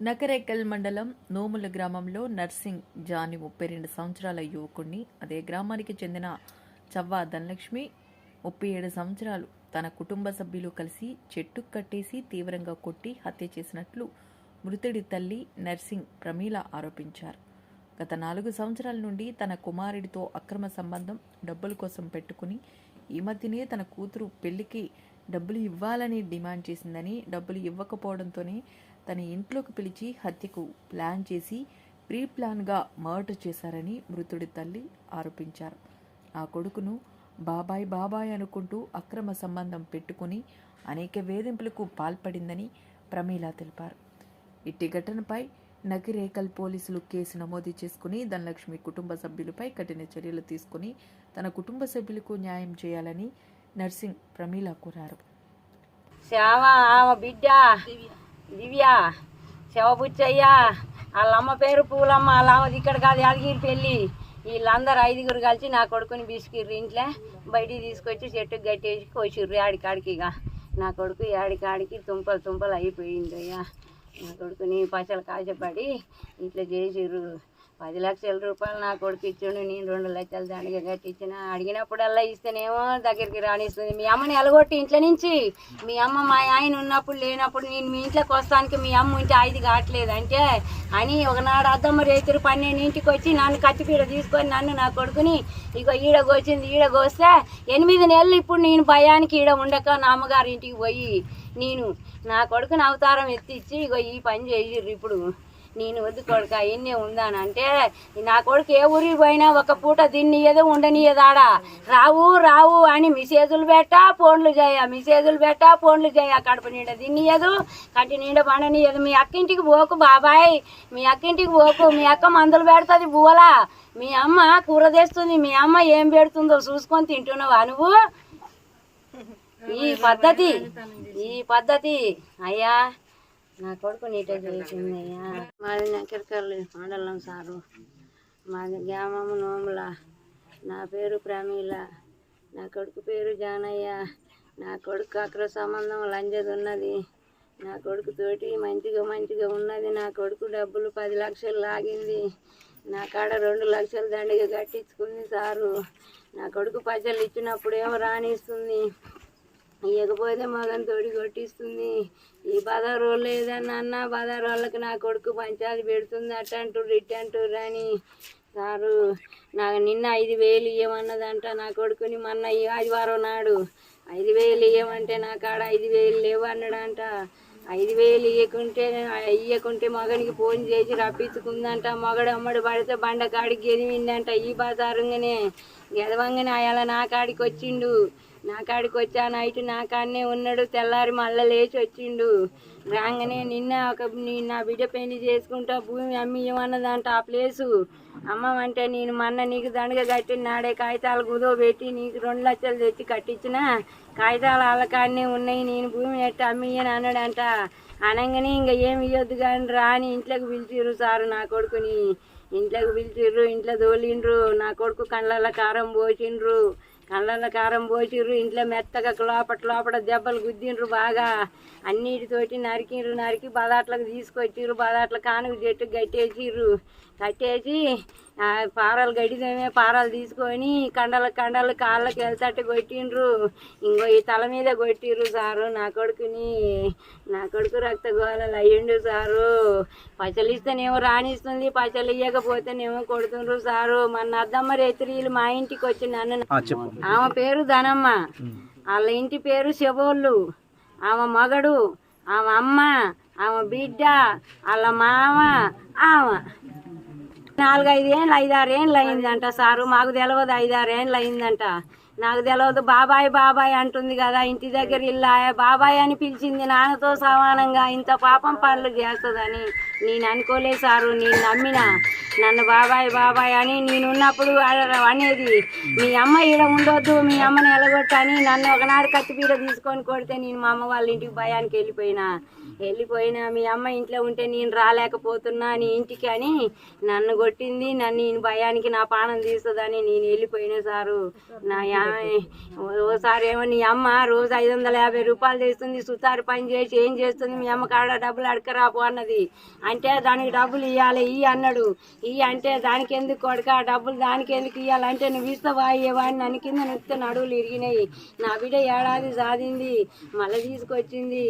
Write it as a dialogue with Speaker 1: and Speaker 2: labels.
Speaker 1: నకరేకల్ మండలం నోముల గ్రామంలో నర్సింగ్ జాని ముప్పై రెండు సంవత్సరాల యువకుడిని అదే గ్రామానికి చెందిన చవ్వా ధనలక్ష్మి ముప్పై ఏడు సంవత్సరాలు. తన కుటుంబ సభ్యులు కలిసి చెట్టు కట్టేసి తీవ్రంగా కొట్టి హత్య చేసినట్లు మృతుడి తల్లి నర్సింగ్ ప్రమీల ఆరోపించారు. గత నాలుగు సంవత్సరాల నుండి తన కుమారుడితో అక్రమ సంబంధం డబ్బుల కోసం పెట్టుకుని ఈ మధ్యనే తన కూతురు పెళ్ళికి డబ్బులు ఇవ్వాలని డిమాండ్ చేసిందని డబ్బులు ఇవ్వకపోవడంతోనే తన ఇంట్లోకి పిలిచి హత్యకు ప్లాన్ చేసి ప్రీ ప్లాన్గా మర్డర్ చేశారని మృతుడి తల్లి ఆరోపించారు. ఆ కొడుకును బాబాయ్ బాబాయ్ అనుకుంటూ అక్రమ సంబంధం పెట్టుకుని అనేక వేధింపులకు పాల్పడిందని ప్రమీల తెలిపారు. ఇట్టి ఘటనపై నకిరేకల్ పోలీసులు కేసు నమోదు చేసుకుని ధనలక్ష్మి కుటుంబ సభ్యులపై కఠిన చర్యలు తీసుకుని తన కుటుంబ సభ్యులకు న్యాయం చేయాలని నర్సింగ్ ప్రమీల కోరారు.
Speaker 2: శ్యామ ఆమె బిడ్డ. దివ్య శవబుచ్చయ్య వాళ్ళ అమ్మ పేరు పూలమ్మ వాళ్ళ ఇక్కడ కాదు యాదగిరి పెళ్ళి. వీళ్ళందరూ ఐదుగురు కలిసి నా కొడుకుని బిసికిర్రు ఇంట్లో. బయటికి తీసుకొచ్చి చెట్టు కట్టేసి కోసిర్రు ఆడికాడికి ఇక. నా కొడుకు ఆడికాడికి తుంపలు తుంపలు అయిపోయింది అయ్యా. నా కొడుకుని పచ్చలు కాచపడి ఇట్లా చేసిర్రు. పది లక్షల రూపాయలు నా కొడుకు ఇచ్చిండు నేను రెండు లక్షలు దానికి కట్టించిన. అడిగినప్పుడల్లా ఇస్తేనేమో దగ్గరికి రానిస్తుంది మీ అమ్మని ఎలగొట్టి ఇంట్లో నుంచి మీ అమ్మ మా ఆయన ఉన్నప్పుడు లేనప్పుడు నేను మీ ఇంట్లోకి వస్తానికి మీ అమ్మ ఉంటే ఐదు కావట్లేదు. అంటే అని ఒకనాడు అద్దమ్మ రైతులు పన్నెండింటికి వచ్చి నన్ను కత్తిపీడ తీసుకొని నన్ను నా కొడుకుని ఇగో ఈడ కోసింది ఈడ ఎనిమిది నెలలు ఇప్పుడు నేను భయానికి ఈడ ఉండక నా అమ్మగారి ఇంటికి పోయి నేను నా కొడుకుని అవతారం ఎత్తిచ్చి ఇగో ఈ పని చేసిర్రు ఇప్పుడు. నేను వద్దు కొడుక ఎన్నే ఉందానంటే నా కొడుకు ఏ ఊరికి పోయినా ఒక పూట తిన్నియదు ఉండనియదాడా రావు రావు అని మిసేజులు పెట్టా ఫోన్లు చేయ. మిసేజులు పెట్టా ఫోన్లు చేయ. కడుపు నిండా తిన్నియదు కంటి నిండా పండనియదు మీ అక్కింటికి పోకు బాబాయ్ మీ అక్కింటికి పోకు. మీ అక్క మందులు పెడుతుంది బువ్వలా. మీ అమ్మ కూర తెస్తుంది మీ అమ్మ ఏం పెడుతుందో చూసుకొని తింటున్నావా నువ్వు? ఈ పద్ధతి ఈ పద్ధతి అయ్యా. నా కొడుకు నీటే చేసిందయ్యా. మాది నకరికల్లు మండలం సారు. మాది గ్రామము నోముల. నా పేరు ప్రమీల. నా కొడుకు పేరు జానయ్య. నా కొడుకు అక్కడ సంబంధం లంజది ఉన్నది. నా కొడుకు తోటి మంచిగా మంచిగా ఉన్నది. నా కొడుకు డబ్బులు పది లక్షలు లాగింది. నా కాడ రెండు లక్షలు దండిగా కట్టించుకుంది సారు. నా కొడుకు పైసలు ఇచ్చినప్పుడు ఏమో రాణిస్తుంది. ఇవ్వకపోతే మగని తోడి కొట్టిస్తుంది. ఈ బజార్ వాళ్ళు ఏదన్నా అన్న బజార్ వాళ్ళకి నా కొడుకు పంచాలు పెడుతుంది అట్ట అంటారు అంటారు అని. సారు నాకు నిన్న ఐదు వేలు ఇవ్వమన్నదంట నా కొడుకుని మొన్న ఈ ఆదివారం నాడు. ఐదు వేలు ఇవ్వమంటే నా కాడ ఐదు వేలు లేవు అన్నాడంట. ఐదు వేలు ఇవ్వకుంటే ఇవ్వకుంటే మగనికి ఫోన్ చేసి రప్పించుకుందంట. మగడు అమ్మడు పడితే బండ కాడికి ఎదివిందంట ఈ బజారుగానే. గెలవంగానే అలా నా కాడికి వచ్చిండు. నా కాడికి వచ్చా నైట్ నా కాడనే ఉన్నాడు తెల్లారి మళ్ళీ లేచి వచ్చిండు. రాగానే నిన్న ఒక నీ నా బిడ్డ పెళ్ళి చేసుకుంటా భూమి అమ్మి ఇవ్వన్నదంట ఆ ప్లేసు. అమ్మమంటే నేను మొన్న నీకు దండగా కట్టి నాడే కాగితాలు కుదో పెట్టి నీకు రెండు లక్షలు తెచ్చి కట్టించిన. కాగితాలు వాళ్ళ కాడనే ఉన్నాయి నేను భూమి ఎట్టి అమ్మియని అన్నాడంట. అనగానే ఇంకా ఏమి ఇవ్వద్దు కానీ రాని ఇంట్లోకి పిలిచిర్రు సారు నా కొడుకుని. ఇంట్లోకి పిలిచిర్రు ఇంట్లో తోలిండ్రు నా కొడుకు కళ్ళల్లో కారం పోసిండ్రు. కళ్ళల్లో కారం పోసిర్రు ఇంట్లో మెత్తగా లోపట లోపల దెబ్బలు గుద్దిండ్రు బాగా అన్నిటితోటి నరికిండ్రు నరికి బదాట్లకు తీసుకొచ్చిర్రు బదాట్ల కానుక చెట్టు కట్టేసిర్రు. కట్టేసి పారాలు గడిదేమే పారాలు తీసుకొని కండల కండలు కాళ్ళకి వెళ్తట్టు కొట్టిండ్రు. ఇంకో ఈ తల మీద కొట్టిర్రు సారు నా కొడుకుని. నా కొడుకు రక్త గోళలు అయ్యిండు సారు. పచ్చలిస్తేనేమో రాణిస్తుంది పచ్చలు ఇయ్యకపోతేనేమో కొడుతుండ్రు సారు. మన అద్దమ్మ రేత్రీలు మా ఇంటికి వచ్చి నన్ను ఆమె పేరు ధనమ్మ. వాళ్ళ ఇంటి పేరు శబోళ్ళు. ఆమె మగడు ఆమె అమ్మ ఆమె బిడ్డ వాళ్ళ మామ ఆమె. నాలుగైదు ఏళ్ళు ఐదారు ఏళ్ళు అయిందంట సారు. మాకు తెలియదు ఐదారు ఏళ్ళు అయిందంట. నాకు తెలియదు బాబాయ్ బాబాయ్ అంటుంది కదా ఇంటి దగ్గర ఇల్లా బాబాయ్ అని పిలిచింది నాన్నతో సమానంగా ఇంత పాపం పనులు చేస్తుందని. నేను అనుకోలేదు సారు నేను నమ్మిన. నన్ను బాబాయ్ బాబాయ్ అని నేనున్నప్పుడు అనేది. మీ అమ్మ ఈడ ఉండొద్దు మీ అమ్మని ఎలగొట్టని నన్ను ఒకనాడు కత్తిపీడ తీసుకొని కొడితే నేను మా అమ్మ వాళ్ళ ఇంటికి భయానికి వెళ్ళిపోయినా. వెళ్ళిపోయినా మీ అమ్మ ఇంట్లో ఉంటే నేను రాలేకపోతున్నా నీ ఇంటికి అని నన్ను కొట్టింది నన్ను నేను భయానికి నా పానం తీస్తుందని నేను వెళ్ళిపోయినా సారు. నా ఓసారి ఏమో నీ అమ్మ రోజు ఐదు వందల యాభై రూపాయలు తెస్తుంది సుతారు పని చేసి ఏం చేస్తుంది మీ అమ్మ కాడ డబ్బులు అడకరాపు అన్నది. అంటే దానికి డబ్బులు ఇవ్వాలి ఈ అన్నాడు. ఈ అంటే దానికి ఎందుకు కొడక? డబ్బులు దానికి ఎందుకు ఇవ్వాలంటే నువ్వు ఇస్తావా? ఇవ్వని నన్ను కింద నొక్కితే నడువులు ఇరిగినాయి. నా బిడ్డ ఏడాది సాధింది మళ్ళీ తీసుకొచ్చింది.